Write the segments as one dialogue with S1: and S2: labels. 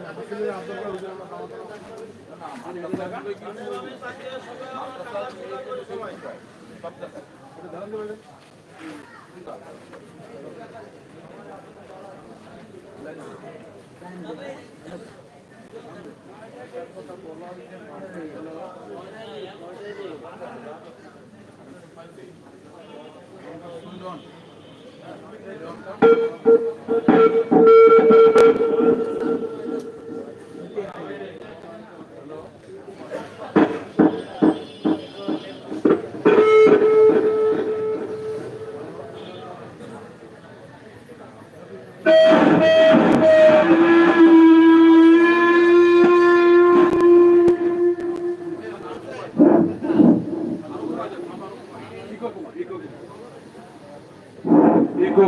S1: আগে দেরি হতো আমি দেরি করে না আসলে আব্দুল
S2: ইকো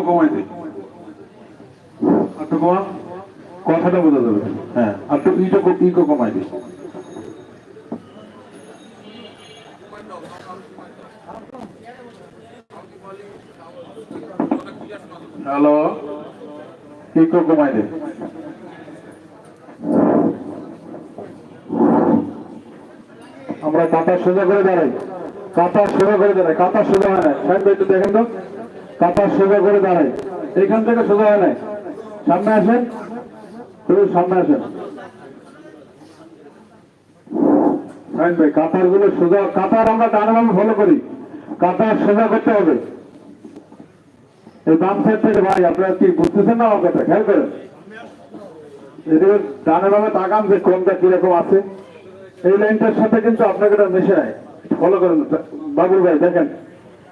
S2: কমাই কমান। কথাটা বোঝা যাবে। হ্যাঁ ইকো কমাই দিই হ্যালো, ইকো কমাই দিই আমরা কাতার সোজা করে দাঁড়াই। কাতার সোজা করে দাঁড়াই। কাতার সোজা হয় না। দেখেন তো। কাতার সোজা করে দাঁড়ায়। এখান থেকে সোজা হয় নাই। সামনে আসেন। তুমি সামনে আসেন। ভাই কাতারগুলো সোজা কাতার আমরা ডানে বামে ফলো করি। কাতার সোজা করতে হবে। এই বাম সাইড থেকে ভাই, আপনারা কি বুঝতেছেন না আমার কথা? খেয়াল করেন। এদিকে ডানে বামে তাকান যে কোনটা কীরকম আছে, এই লাইনটার সাথে কিন্তু আপনাকে এটা মিশে নাই ফলো করেন। বাবুল ভাই, দেখেন।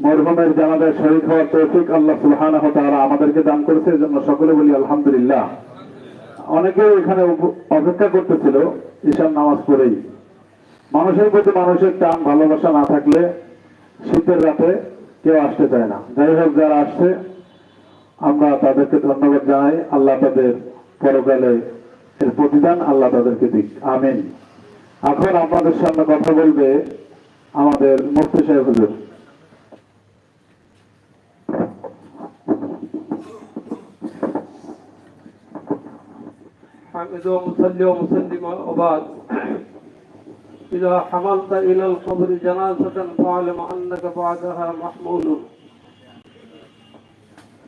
S2: মরহুমের জানাজায় শরীক হওয়ার তৌফিক আল্লাহ সুবহানাহু ওয়া তাআলা আমাদেরকে দান করেছে এজন্য সকলে বলি আলহামদুলিল্লাহ। অনেকে এখানে অপেক্ষা করতেছিল ঈশান নামাজ পড়েই। মানুষের প্রতি মানুষের টান, ভালোবাসা না থাকলে শীতের রাতে কেউ আসতে চায় না। যাই হোক, যারা আসছে, আমরা তাদেরকে ধন্যবাদ জানাই। আল্লাহ তাদের পরকালে এর প্রতিদান আল্লাহ তাদেরকে দিক। আমিন। এখন আপনাদের সামনে কথা বলবে আমাদের মুফতি সাহেব হুজুর।
S3: حمد ومصلي ومسلم وبعد إذا حملت إلى القبر جنازة فاعلم أنك بعدها محمول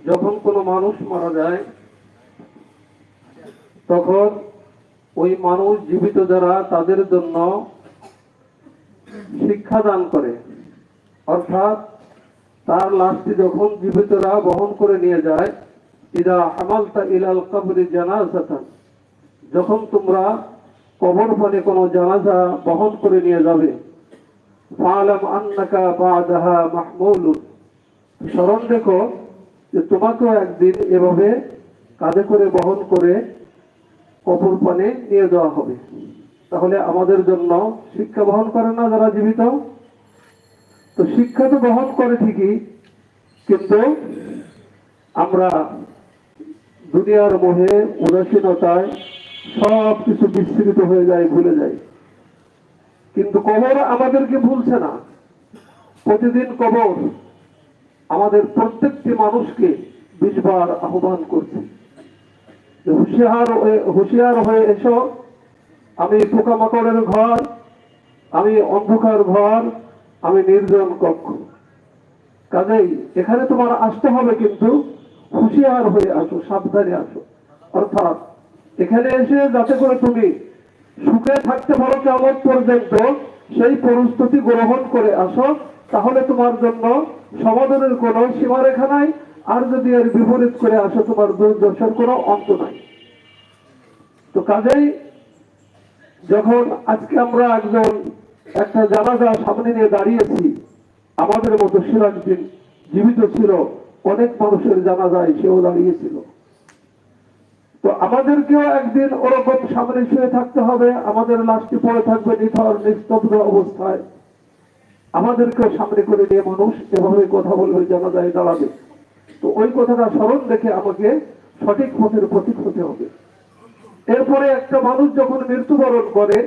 S3: যখন কোনো মানুষ মারা যায় তখন ওই মানুষ জীবিত যারা তাদের জন্য শিক্ষা দান করে অর্থাৎ তার লাশটি যখন জীবিতরা বহন করে নিয়ে যায় ইদা হামালতা ইলাল কবরি জানাজাতান যখন তোমরা কবর পানে কোনো জানাজা বহন করে নিয়ে যাবে, ফালাম আন্নাকা বাদাহা মাহমুলুন। স্মরণ রেখো যে তোমাকেও একদিন এভাবে কাঁধে করে বহন করে কবর পানে নিয়ে যাওয়া হবে। তাহলে আমাদের জন্য শিক্ষা বহন করে না যারা জীবিত? তো শিক্ষা তো বহন করে ঠিকই, কিন্তু আমরা দুনিয়ার মোহে উদাসীনতায় সব কিছু বিস্তৃত হয়ে যায়, ভুলে যায়। কিন্তু কবর আমাদেরকে ভুলছে না। প্রতিদিন কবর আমাদের প্রত্যেকটি মানুষকে বিশবার আহ্বান করছে। হুঁশিয়ার হুঁশিয়ার হয়ে এসো। আমি পোকামাকড়ের ঘর, আমি অন্ধকার ঘর, আমি নির্জন কক্ষ। কাজেই এখানে তোমার আসতে হবে কিন্তু হুঁশিয়ার হয়ে আসো, সাবধানে আসো। অর্থাৎ এখানে এসে যাতে করে তুমি সুখে থাকতে পারো কেমন পর্যন্ত সেই পরিস্থিতি গ্রহণ করে আসো, তাহলে তোমার জন্য সমাধানের কোনো সীমারেখা নাই, আর যদি এর বিপরীত করে আসো, তোমার দুর্দশার কোনো অন্ত নাই। তো কাজেই যখন আজকে আমরা একজন, একটা জানাজা সামনে নিয়ে দাঁড়িয়েছি, আমাদের মতো সিরাজদিন জীবিত ছিল, অনেক মানুষের জানাজায় সেও দাঁড়িয়েছিল। তো আমাদেরকেও একদিন ওরকম সামনে শুয়ে থাকতে হবে। আমাদের লাশটি পড়ে থাকবে নিথর, নিস্তব্ধ অবস্থায়। আমাদেরকেও সামনে করে নিয়ে মানুষ এভাবে কথা বলবে, জানাজায় দাঁড়াবে। তো ওই কথাটা স্মরণ রেখে আমাকে সঠিক পথের প্রতীক হতে হবে। এরপরে একটা মানুষ যখন মৃত্যুবরণ করে,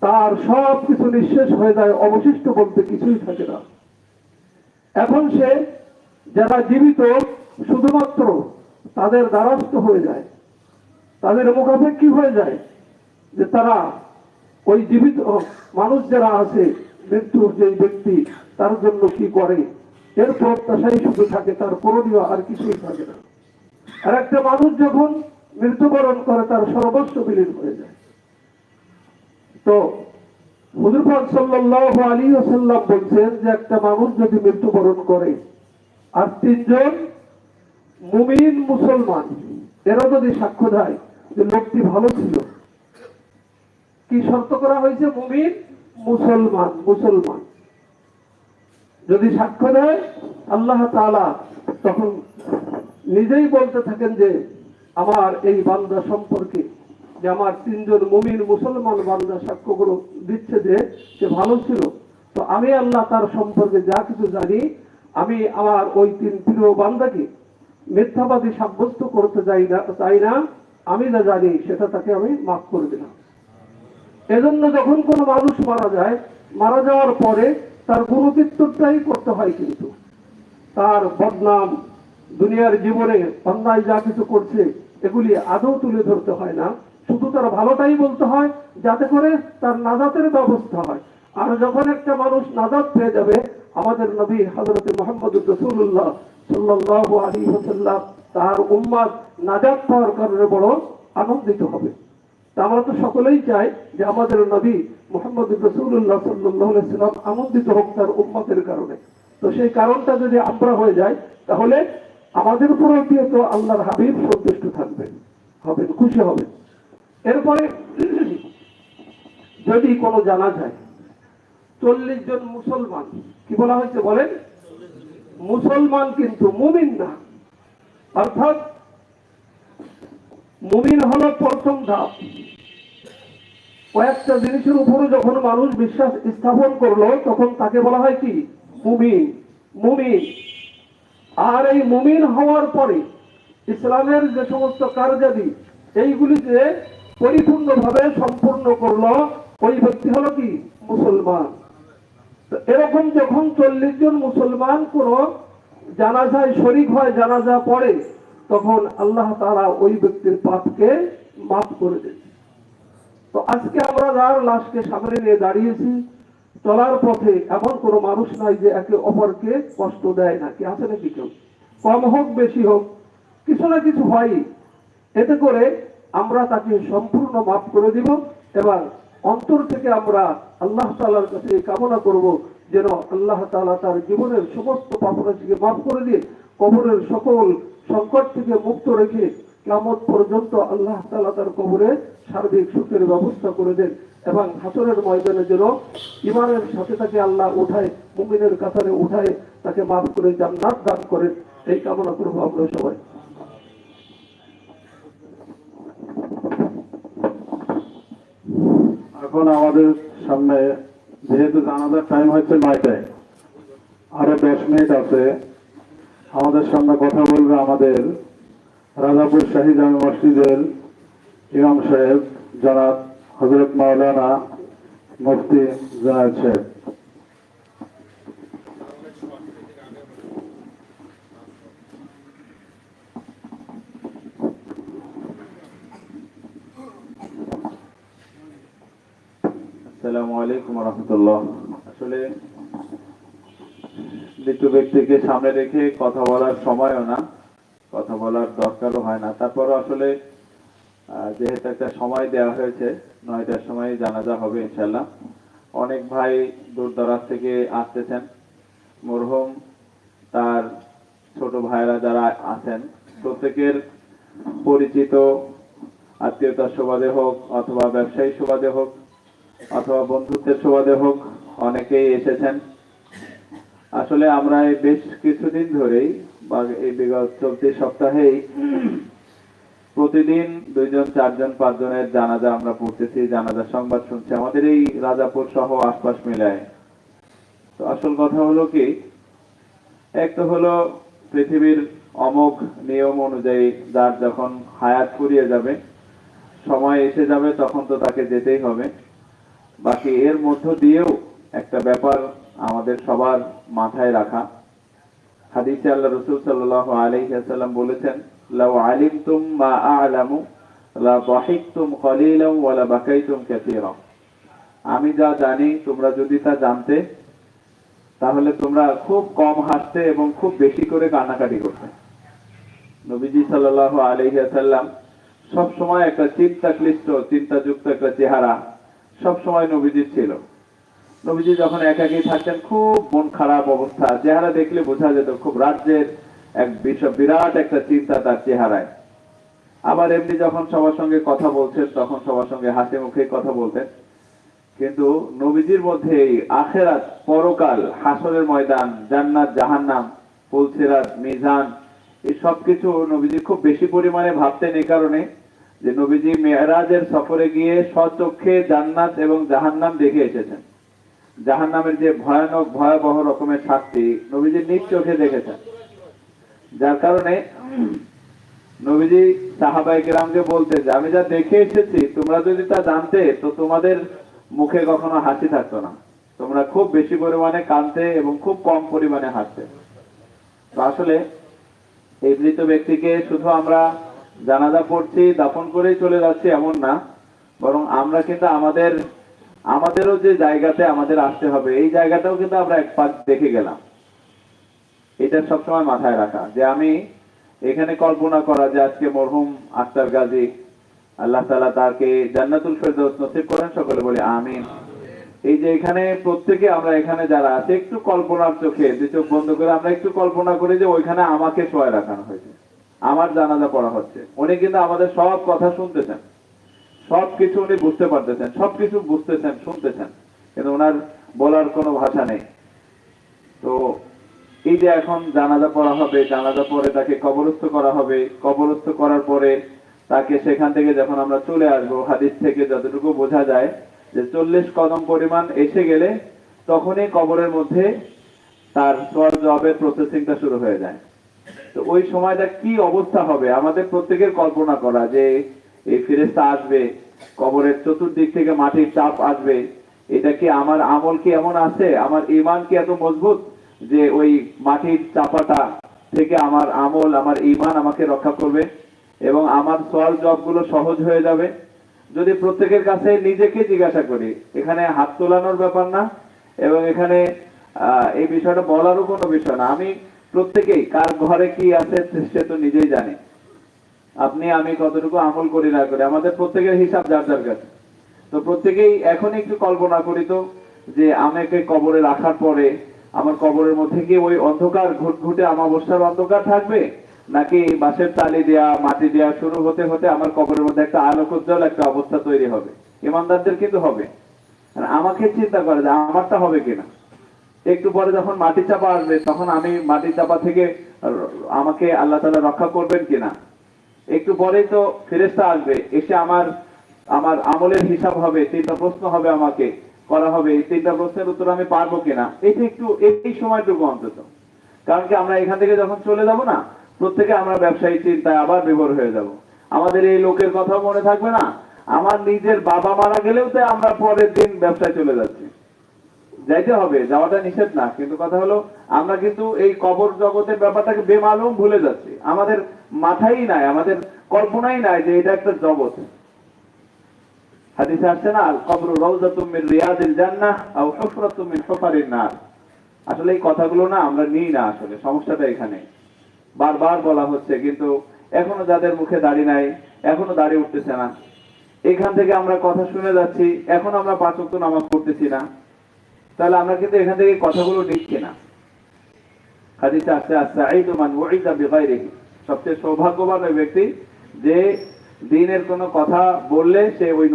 S3: তার সব কিছু নিঃশেষ হয়ে যায়, অবশিষ্ট বলতে কিছুই থাকে না। এখন সে যারা জীবিত, শুধুমাত্র তাদের দ্বারস্থ হয়ে যায়। তাদের মুখাপেক্ষি হয়ে যায়? যে তারা ওই জীবিত মানুষ যারা আছে, মৃত্যুর যে ব্যক্তি, তার জন্য কি করে? এর প্রত্যাশাই শুধু থাকে, তার করণীয় আর কিছুই থাকে না। আর একটা মানুষ যখন মৃত্যুবরণ করে, তার সর্বস্ব বিলীন হয়ে যায়। তো হুজুর পাক আলী আলাইহি ওয়াসাল্লাম বলছেন যে একটা মানুষ যদি মৃত্যুবরণ করে, আর তিনজন মুমিন মুসলমান, এরা যদি সাক্ষ্য দেয় যে লোকটি ভালো ছিল। কি শর্ত করা হয়েছে মুমিন? মুসলমান মুসলমান। যদি সাক্ষ্য দেয়, আল্লাহ তাআলা তখন নিজেই বলতে থাকেন যে, আমার এই বান্দা সম্পর্কে, যে আমার তিনজন মুমিন মুসলমান বান্দা সাক্ষ্যগুলো দিচ্ছে যে, সে ভালো ছিল। তো আমি আল্লাহ তার সম্পর্কে যা কিছু জানি, আমি আমার ওই তিন প্রিয় বান্দাকে মিথ্যাবাদী সাব্যস্ত করতে চাই না চাই না। আমি যা জানি, সেটা তাকে আমি মাফ করে দিলাম। এজন্য যখন কোনো মানুষ মারা যায়, মারা যাওয়ার পরে তার গুণকীর্তনটাই করতে হয় কিন্তু। তার বদনাম, দুনিয়ার জীবনে অন্যায় যা কিছু করছে, এগুলি আদৌ তুলে ধরতে হয় না। শুধু তার ভালোটাই বলতে হয়, যাতে করে তার নাজাতের ব্যবস্থা হয়। আর যখন একটা মানুষ নাজাত পেয়ে যাবে, আমাদের নবী হজরত মোহাম্মদ রসুল্লাহ সাল্লাহ আলী হোসাল্লাম তার উম্মাদ নাজাত পাওয়ার কারণে বড় আনন্দিত হবে। আমরা তো সকলেই চাই যে আমাদের নবী মোহাম্মদ রসুল্লাহ সাল্লাম আনন্দিত হোক তার উম্মতের কারণে। তো সেই কারণটা যদি আমরা হয়ে যায়, তাহলে আমাদের উপরে দিয়ে তো আল্লাহর হাবিব সন্তুষ্ট থাকবেন, হবেন, খুশি হবেন। এরপরে যদি কোনো জানা যায়, চল্লিশ জন মুসলমান, কি বলা হয়েছে বলেন? মুসলমান কিন্তু মুমিন না। অর্থাৎ মুমিন হলো প্রথম ধাপ। কয়েকটা জিনিসের উপরে যখন মানুষ বিশ্বাস স্থাপন করল, তখন তাকে বলা হয় কি? মুমিন। মুমিন। আর এই মুমিন হওয়ার পরে ইসলামের যে সমস্ত কার্যাদি এইগুলিকে পরিপূর্ণভাবে সম্পূর্ণ করল, ওই ব্যক্তি হলো কি? মুসলমান। এরকম যখন চল্লিশ জন মুসলমান কোন জানাজায় শরিক হয়, জানাজা পড়ে, তখন আল্লাহ তারা ওই ব্যক্তির পাপকে মাফ করে দেন তো আজকে আমরা যার লাশকে সামনে নিয়ে দাঁড়িয়েছি, চলার পথে এমন কোনো মানুষ নাই যে একে অপরকে কষ্ট দেয় না। কি আছে নাকি কেউ? কম হোক, বেশি হোক, কিছু না কিছু হয় এতে করে আমরা তাকে সম্পূর্ণ মাফ করে দিব এবং অন্তর থেকে আমরা আল্লাহ তালার কাছে কামনা করব যেন আল্লাহ তালা তার জীবনের সমস্ত পাপরাশিকে মাফ করে দিয়ে কবরের সকল সংকট থেকে মুক্ত রেখে কেমন পর্যন্ত আল্লাহ তালা তার কবরে সার্বিক সুখের ব্যবস্থা করে দেন এবং হাসরের ময়দানে যেন ইমানের সাথে তাকে আল্লাহ উঠায়, মুমিনের কাতারে উঠায়, তাকে মাফ করে জান্নাত দান করেন। এই কামনা করব আমরা সবাই।
S4: এখন আমাদের সামনে যেহেতু জানাজার টাইম হচ্ছে নয়টায়, আরও দশ মিনিট আছে। আমাদের সামনে কথা বলবে আমাদের রাজাপুর শাহী জামে মসজিদের ইমাম সাহেব, জনাব হজরত মাওলানা মুফতি জনাব সাহেব আসসালামু আলাইকুম রহমতুল্লাহ। আসলে মৃত্যু ব্যক্তিকে সামনে রেখে কথা বলার সময়ও না, কথা বলার দরকারও হয় না। তারপরও আসলে যেহেতু একটা সময় দেওয়া হয়েছে, নয়টার সময় জানাজা হবে ইনশাল্লাহ অনেক ভাই দূর দরাজ থেকে আসতেছেন। মরহুম তার ছোট ভাইরা যারা আছেন, প্রত্যেকের পরিচিত, আত্মীয়তার সুবাদে হোক অথবা ব্যবসায়ী সুবাদে হোক অথবা বন্ধুত্বের সুবাদে হোক, অনেকেই এসেছেন। আসলে আমরা এই বেশ কিছুদিন ধরেই বা এই বিগত চলতি সপ্তাহেই প্রতিদিন দুইজন, চারজন, পাঁচজনের জানাজা আমরা পড়তেছি, জানাজা সংবাদ শুনছি। আমাদের এই রাজাপুর সহ আশপাশ মিলায়। তো আসল কথা হলো কি, এক তো হলো পৃথিবীর অমোঘ নিয়ম অনুযায়ী যার যখন হায়াত ফুরিয়ে যাবে, সময় এসে যাবে, তখন তো তাকে যেতেই হবে। বাকি এর মধ্য দিয়েও একটা ব্যাপার আমাদের সবার মাথায় রাখা। হাদিসে আল্লাহ রসুল সাল্লাহ আলাইসাল্লাম বলেছেন আমি যা জানি, তোমরা যদি তা জানতে, তাহলে তোমরা খুব কম হাসতে এবং খুব বেশি করে কান্নাকাটি করতে। নবীজি সাল্লাল্লাহু আলাইহি ওয়াসাল্লাম সব সময় একটা চিন্তা ক্লিষ্ট চিন্তাযুক্ত একটা চেহারা সব সময় নবীজির ছিল। নবীজি যখন একাকী থাকতেন, খুব মন খারাপ অবস্থা। চেহারা দেখলে বোঝা যেত, খুব রাজ্যের এক বিশ- বিরাট একটা চিন্তা তার চেহারায়। আবার এমনি যখন সবার সঙ্গে কথা বলছেন, তখন সবার সঙ্গে হাসি মুখে কথা বলতেন। কিন্তু নবীজির মধ্যে এই আখেরাত, পরকাল, হাসরের ময়দান, জান্নাত, জাহান্নাম, ফুলসিরাত, মিজান, এই সব কিছু নবীজি খুব বেশি পরিমাণে ভাবতেন এই কারণে। যে নবীজি মেয়েরাজের সফরে গিয়ে স্বচক্ষে জান্নাত এবং জাহান্নাম দেখে এসেছেন। জাহান্নামের যে ভয়ানক, ভয়াবহ রকমের শাস্তি নবীজি নিজ চোখে দেখেছেন। যার কারণে নবীজি সাহাবাই কেরামকে বলতে যে, আমি যা দেখে এসেছি, তোমরা যদি তা জানতে, তো তোমাদের মুখে কখনো হাসি থাকতো না। তোমরা খুব বেশি পরিমাণে কাঁদতে এবং খুব কম পরিমাণে হাসতে। তো আসলে এই মৃত ব্যক্তিকে শুধু আমরা জানাজা পড়ছি, দাফন করেই চলে যাচ্ছি এমন না। বরং আমরা কিন্তু আমাদের, আমাদেরও যে জায়গাতে আমাদের আসতে হবে, এই জায়গাটাও কিন্তু আমরা এক পাক দেখে গেলাম। এটা সবসময় মাথায় রাখা যে আমি এখানে কল্পনা করা যে আজকে মরহুম আক্তার গাজী, আল্লাহ তালা তাকে জান্নাতুল ফেরদৌস নসিব করেন, সকলে বলে আমিন। এই যে এখানে প্রত্যেকে আমরা এখানে যারা আছে, একটু কল্পনার চোখে, যে চোখ বন্ধ করে আমরা একটু কল্পনা করি যে ওইখানে আমাকে শোয়া রাখানো হয়েছে। আমার জানাজা পড়া হচ্ছে। উনি কিন্তু আমাদের সব কথা শুনতেছেন। সব কিছু উনি বুঝতে পারতেছেন, সব কিছু বুঝতেছেন, শুনতেছেন। কিন্তু ওনার বলার কোনো ভাষা নেই। তো এই যে এখন জানাজা পড়া হবে, জানাজা পরে তাকে কবরস্থ করা হবে। কবরস্থ করার পরে তাকে সেখান থেকে যখন আমরা চলে আসব, হাদিস থেকে যতটুকু বোঝা যায় যে চল্লিশ কদম পরিমাণ এসে গেলে তখনই কবরের মধ্যে তার সোয়াল জবের প্রসেসিংটা শুরু হয়ে যায়। তো ওই সময়টা কি অবস্থা হবে? আমাদের প্রত্যেকের কল্পনা করা যে এই ফেরেস্তা আসবে, কবরের চতুর্দিক থেকে মাটির চাপ আসবে। এটা কি আমার আমল কি এমন আছে? আমার ইমান কি এত মজবুত যে ওই মাটির চাপাটা থেকে আমার আমল, আমার ইমান আমাকে রক্ষা করবে? এবং আমার সোয়াল জবগুলো সহজ হয়ে যাবে? যদি প্রত্যেকের কাছে নিজেকে জিজ্ঞাসা করি, এখানে হাত তোলানোর ব্যাপার না, এবং এখানে এই বিষয়টা বলারও কোনো বিষয় না। আমি প্রত্যেকেই কার ঘরে কি আছে সে তো নিজেই জানে। আপনি, আমি কতটুকু আমল করি, না করি, আমাদের প্রত্যেকের হিসাব যার যার কাছে। তো প্রত্যেকেই এখন একটু কল্পনা করি তো, যে আমাকে কবরে রাখার পরে আমার কবরের মধ্যে কি ওই অন্ধকার ঘুটঘুটে আমাবস্যার অন্ধকার থাকবে? নাকি বাঁশের তালি দেয়া, মাটি দেয়া শুরু হতে হতে আমার কবরের মধ্যে একটা আলোক উজ্জ্বল একটা অবস্থা তৈরি হবে। ইমানদারদের কিন্তু হবে। আমাকে চিন্তা করে যে আমারটা হবে কিনা। একটু পরে যখন মাটি চাপা আসবে, তখন আমি মাটি চাপা থেকে আমাকে আল্লাহ তালা রক্ষা করবেন কিনা? একটু পরেই তো ফেরেস্তা আসবে, এসে আমার আমার আমলের হিসাব হবে, তিনটা প্রশ্ন হবে আমাকে, করা হবে, এই তিনটা প্রশ্নের উত্তর আমি পারব কিনা? এটা একটু, এই সময়টুকু অন্তত। কারণ কি আমরা এখান থেকে যখন চলে যাব না, প্রত্যেকে আমরা ব্যবসায়ী চিন্তায় আবার বিভোর হয়ে যাব। আমাদের এই লোকের কথাও মনে থাকবে না। আমার নিজের বাবা মারা গেলেও তো আমরা পরের দিন ব্যবসায় চলে যাচ্ছি। যাইতে হবে, যাওয়াটা নিষেধ না। কিন্তু কথা হলো, আমরা কিন্তু এই কবর জগতের ব্যাপারটাকে বেমালুম ভুলে যাচ্ছি। আমাদের মাথায় নাই, আমাদের কল্পনাই নাই যে এটা একটা জগৎ। হাদিসে আসছে না কবর রিয়াদিল আসলে এই কথাগুলো না আমরা নিই না আসলে, সমস্যাটা এখানে। বারবার বলা হচ্ছে, কিন্তু এখনও যাদের মুখে দাড়ি নাই, এখনও দাড়ি উঠতেছে না। এখান থেকে আমরা কথা শুনে যাচ্ছি, এখন আমরা পাঁচ নামাজ পড়তেছি না। তাহলে আমরা কিন্তু এখান থেকে কথাগুলো নিচ্ছি না। হাদিসে সবচেয়ে সৌভাগ্যবান ওই ব্যক্তি যে দিনের কোনো কথা বললে সে ওই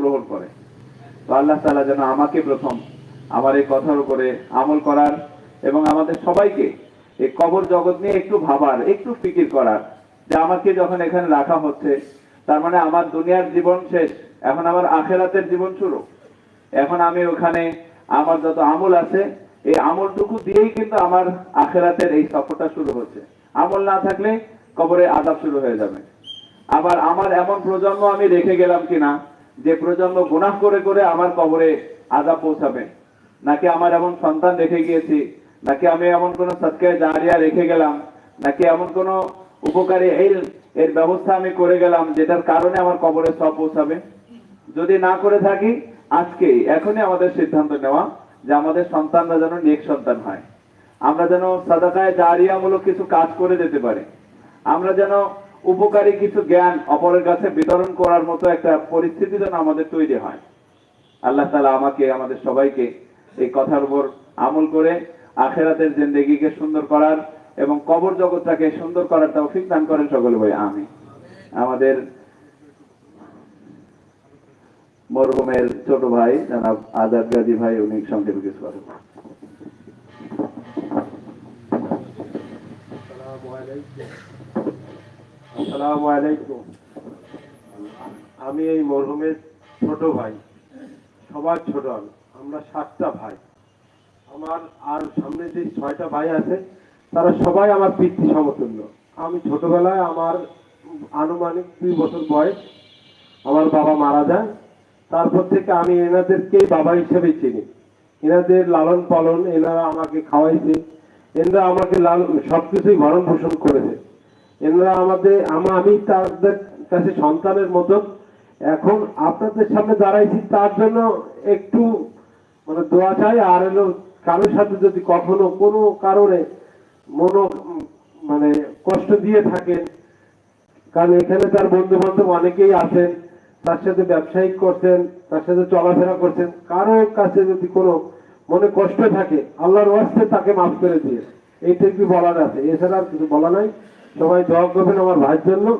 S4: গ্রহণ করে। তো আল্লাহ তাআলা যেন আমাকে প্রথম আমার এই কথার উপরে আমল করার এবং আমাদের সবাইকে এই কবর জগৎ নিয়ে একটু ভাবার, একটু ফিকির করার। যে আমাকে যখন এখানে রাখা হচ্ছে, তার মানে আমার দুনিয়ার জীবন শেষ, এখন আমার আখেরাতের জীবন শুরু। এখন আমি ওখানে আমার যত আমল আছে, এই আমলটুকু দিয়েই কিন্তু আমার আখেরাতের এই সফরটা শুরু হচ্ছে। আমল না থাকলে কবরে আদাব শুরু হয়ে যাবে। আবার আমার এমন প্রজন্ম আমি রেখে গেলাম কিনা, যে প্রজন্ম গুনাহ করে করে আমার কবরে আদাব পৌঁছাবে। নাকি আমার এমন সন্তান রেখে গিয়েছি, নাকি আমি এমন কোন সৎকায় দাঁড়িয়ে রেখে গেলাম, নাকি এমন কোন উপকারী এই এর ব্যবস্থা আমি করে গেলাম, যেটার কারণে আমার কবরে সব পৌঁছাবে? যদি না করে থাকি আজকে এখনই আমাদের সিদ্ধান্ত নেওয়া যে আমাদের সন্তানরা যেন নেক সন্তান হয়। আমরা যেন সাদাকায় জারিয়ামূলক কিছু কাজ করে যেতে পারি। আমরা যেন উপকারী কিছু জ্ঞান অপরের কাছে বিতরণ করার মতো একটা পরিস্থিতি যেন আমাদের তৈরি হয়। আল্লাহ তালা আমাকে, আমাদের সবাইকে এই কথার উপর আমল করে আখেরাতের জিন্দেগিকে সুন্দর করার এবং কবর জগৎটাকে সুন্দর করার তৌফিক দান করেন সকলে ভাই আমি আমাদের মরহুমের ছোট ভাই, জানাব আজাদ গাজী ভাই, উনি সংক্ষেপে কিছু
S5: আলাইকুম। আমি এই মরহুমের ছোট ভাই, সবার ছোট আমি, আমরা সাতটা ভাই। আমার আর সামনে যে ছয়টা ভাই আছে, তারা সবাই আমার পিতৃ সমতুল্য। আমি ছোটবেলায় আমার আনুমানিক দুই বছর বয়স, আমার বাবা মারা যায় তারপর থেকে আমি এনাদেরকেই বাবা হিসেবে চিনি। এনাদের লালন পালন, এনারা আমাকে খাওয়াইছে, এনারা আমাকে লালন সবকিছুই ভরণ পোষণ করেছে। এনারা আমাদের, আমা তাদের কাছে সন্তানের মতন। এখন আপনাদের সামনে দাঁড়াইছি, তার জন্য একটু মানে দোয়া চাই, আর এলো কারোর সাথে যদি কখনো কোনো কারণে মনো মানে কষ্ট দিয়ে থাকেন, কারণ এখানে তার বন্ধু বান্ধব অনেকেই আছেন। তার সাথে ব্যবসায়িক করছেন, তার সাথে চলাফেরা করছেন, কারও কাছে যদি কোনো মনে কষ্ট থাকে, আল্লাহর ওয়াস্তে তাকে মাফ করে দিয়ে। এইটুকু বলার আছে। এছাড়া আর কিছু বলা নাই। সবাই দোয়া করবেন আমার ভাইয়ের জন্য।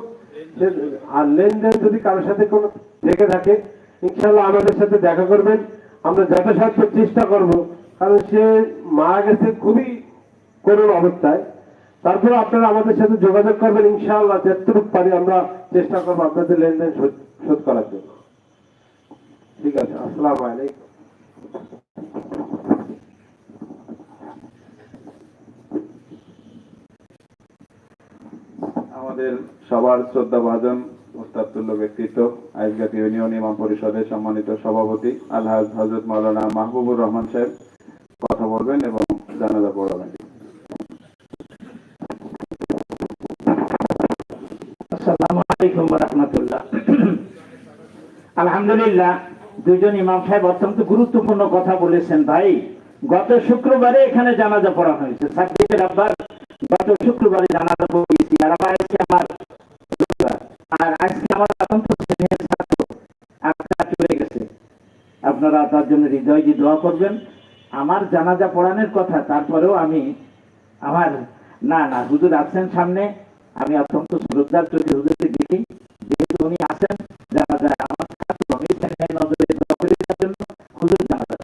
S5: আর লেনদেন যদি কারোর সাথে কোনো থেকে থাকে ইনশাল্লাহ আমাদের সাথে দেখা করবেন। আমরা যথাসাধ্য চেষ্টা করব। কারণ সে মারা গেছে খুবই করুণ অবস্থায়। তারপরে আপনারা আমাদের সাথে যোগাযোগ করবেন, ইনশাআল্লাহ যতটুকু পারি আমরা চেষ্টা করব আপনাদের লেনদেন শোধ করার জন্য। ঠিক আছে, আসসালামু
S4: আমাদের সবার শ্রদ্ধা ভাজন মুস্তাবতুল্য ব্যক্তিত্ব আইসগাত ইউনিয়ন ইমাম পরিষদের সম্মানিত সভাপতি আল্লাহ হজরত মাওলানা মাহবুবুর রহমান সাহেব। কথা বলবেন এবং জানাজা পড়াবেন।
S6: আলহামদুলিল্লাহ দুজন ইমাম সাহেব অত্যন্ত গুরুত্বপূর্ণ কথা বলেছেন, ভাই। গত শুক্রবারে এখানে জানাজা পড়া হয়েছে। সাকিবের আব্বার গত শুক্রবারে জানাজা পড়িয়েছি। আর আমার আজকে আমার আর আজকে আমার অত্যন্ত স্নেহের ছাত্র। আপনারা চলে গেছে। আপনারা তার জন্য হৃদয় দিয়ে দোয়া করবেন। আমার জানাজা পড়ানোর কথা, তারপরেও আমি আমার না না, হুজুর আছেন সামনে। আমি অত্যন্ত শ্রদ্ধার চোখে হুজুরকে দেখি, যেহেতু উনি আছেন, জানা যায় আমার নজরে জানা যায়।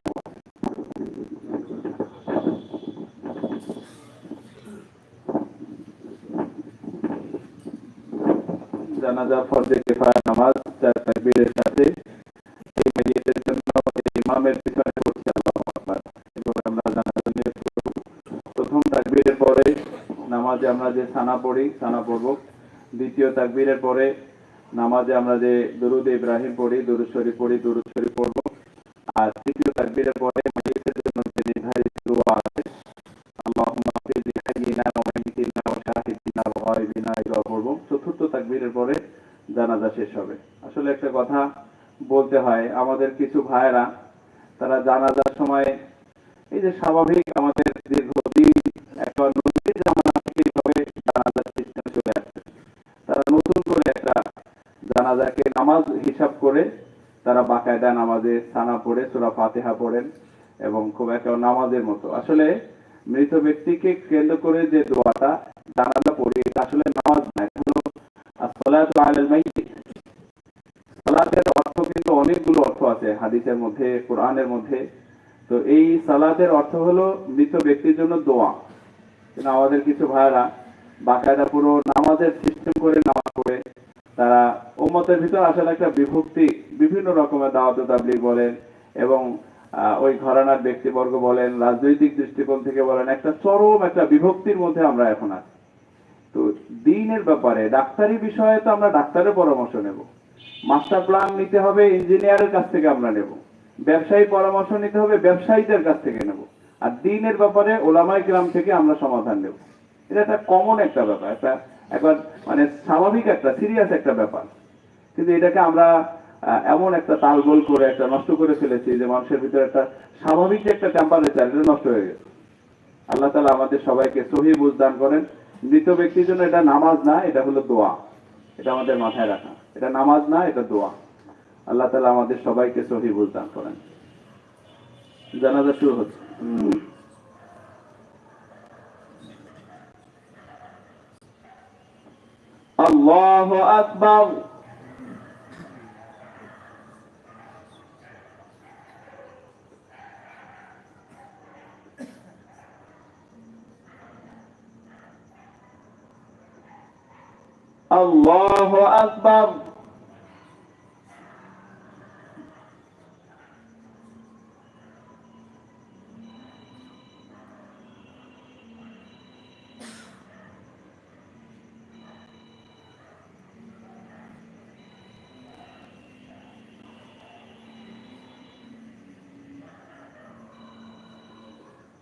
S4: জানাজা ফর্জে কিফায়া পড়ি সানা পড়ব। দ্বিতীয় তাকবীরের পরে নামাজে আমরা যে দুরুদ ইব্রাহিম পড়ি, দুরুদ শরীফ পড়ি, দুরুদ শরীফ পড়ব। আর তৃতীয় তাকবীরের পরে মাইয়িতের জন্য যে নির্ধারিত দোয়া আছে, আল্লাহুম্মা ফির লিহাইয়িনা ওয়া মাইয়িতিনা ওয়া শাহিদিনা ওয়া গায়বিনা দোয়া পড়ব। চতুর্থ তাকবীরের পরে জানাজা শেষ হবে। আসলে একটা কথা বলতে হয়, আমাদের কিছু ভাইয়েরা, তারা জানাজার সময় এই যে স্বাভাবিক তারা নামাজে সানা পড়ে, সুরা ফাতেহা পড়েন এবং খুব একটা নামাজের মতো। আসলে মৃত ব্যক্তিকে কেন্দ্র করে যে দোয়াটা, জানাজা পড়ি, এটা আসলে নামাজ না সালাতের অর্থ কিন্তু অনেকগুলো অর্থ আছে, হাদিসের মধ্যে, কোরআনের মধ্যে। তো এই সালাতের অর্থ হলো মৃত ব্যক্তির জন্য দোয়া। আমাদের কিছু ভাইরা বাকায়দা পুরো নামাজের সিস্টেম করে নামাজ পড়ে তারা উম্মতের ভিতর আসলে একটা বিভক্তি, বিভিন্ন রকমের দাওয়াত তাবলিগ বলেন এবং ওই ঘরানার ব্যক্তিবর্গ বলেন, রাজনৈতিক দৃষ্টিকোণ থেকে বলেন, একটা চরম একটা বিভক্তির মধ্যে আমরা এখন আছি। তো দিনের ব্যাপারে, ডাক্তারি বিষয়ে তো আমরা ডাক্তারের পরামর্শ নেব। মাস্টার প্ল্যান নিতে হবে, ইঞ্জিনিয়ারের কাছ থেকে আমরা নেব। ব্যবসায়ী পরামর্শ নিতে হবে, ব্যবসায়ীদের কাছ থেকে নেব। আর দিনের ব্যাপারে ওলামাই গ্রাম থেকে আমরা সমাধান নেব। এটা একটা কমন একটা ব্যাপার, একটা একবার মানে স্বাভাবিক একটা সিরিয়াস একটা ব্যাপার। কিন্তু এটাকে আমরা এমন একটা তালগোল করে, একটা নষ্ট করে ফেলেছি যে মানুষের ভিতরে একটা স্বাভাবিক যে একটা টেম্পারেচার এটা নষ্ট হয়ে গেছে। আল্লাহ তালা আমাদের সবাইকে সহি বুঝ দান করেন। মৃত ব্যক্তির জন্য এটা নামাজ না, এটা হলো দোয়া। এটা আমাদের মাথায় রাখা। এটা নামাজ না, এটা দোয়া। আল্লাহ তালা আমাদের সবাইকে সহি বুঝ দান করেন। জানাজা শুরু হচ্ছে। আল্লাহু আকবার। আল্লাহু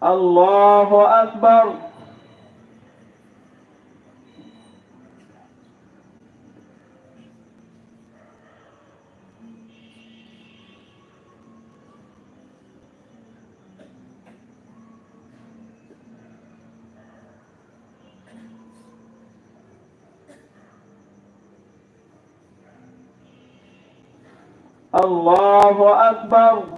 S4: الله أكبر. الله أكبر.